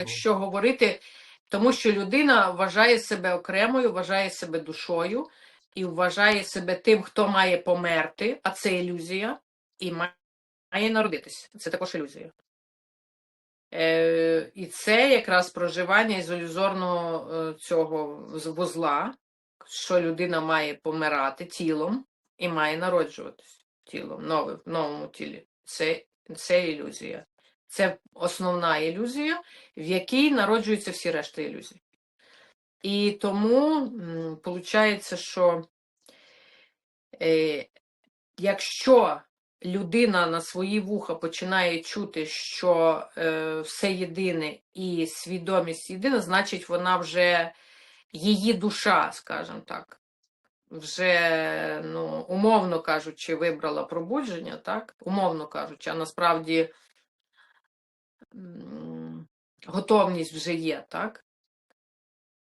якщо говорити, тому що людина вважає себе окремою, вважає себе душою і вважає себе тим, хто має померти, а це ілюзія, і має народитись. Це також ілюзія. Е, і це якраз проживання ізолюзорного е, цього вузла, що людина має помирати тілом і має народжуватись тілом нове, в новому тілі. Це, це ілюзія. Це основна ілюзія, в якій народжуються всі решта ілюзій. І тому виходить, що е, якщо людина на свої вуха починає чути, що е, все єдине і свідомість єдина, значить вона вже її душа, скажімо так, вже, ну, умовно кажучи, вибрала пробудження, так? Умовно кажучи, а насправді готовність вже є, так?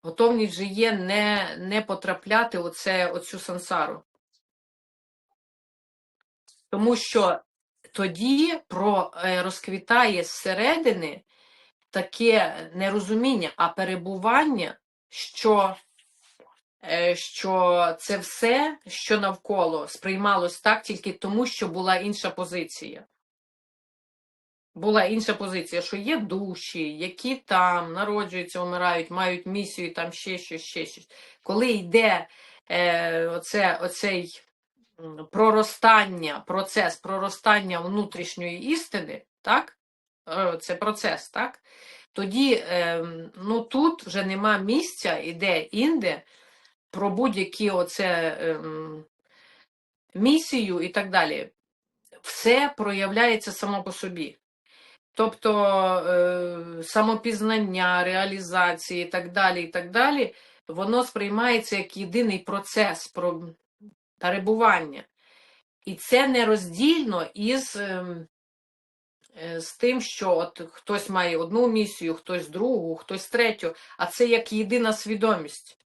Готовність вже є не, не потрапляти оце, оцю сансару. Тому що тоді про, е, розквітає зсередини таке нерозуміння, а перебування, що, е, що це все, що навколо, сприймалось так тільки тому, що була інша позиція. Була інша позиція, що є душі, які там народжуються, вмирають, мають місію, там ще щось, ще щось. Коли йде е, оце, оцей проростання, процес проростання внутрішньої істини, так? Е, Це процес, так? Тоді е, ну, тут вже нема місця, іде інде про будь-які оце ем, місію і так далі. Все проявляється само по собі. Тобто е, самопізнання, реалізації і так далі, і так далі, воно сприймається як єдиний процес про перебування. І це нероздільно із ем, е, з тим, що от хтось має одну місію, хтось другу, хтось третю, а це як єдина свідомість.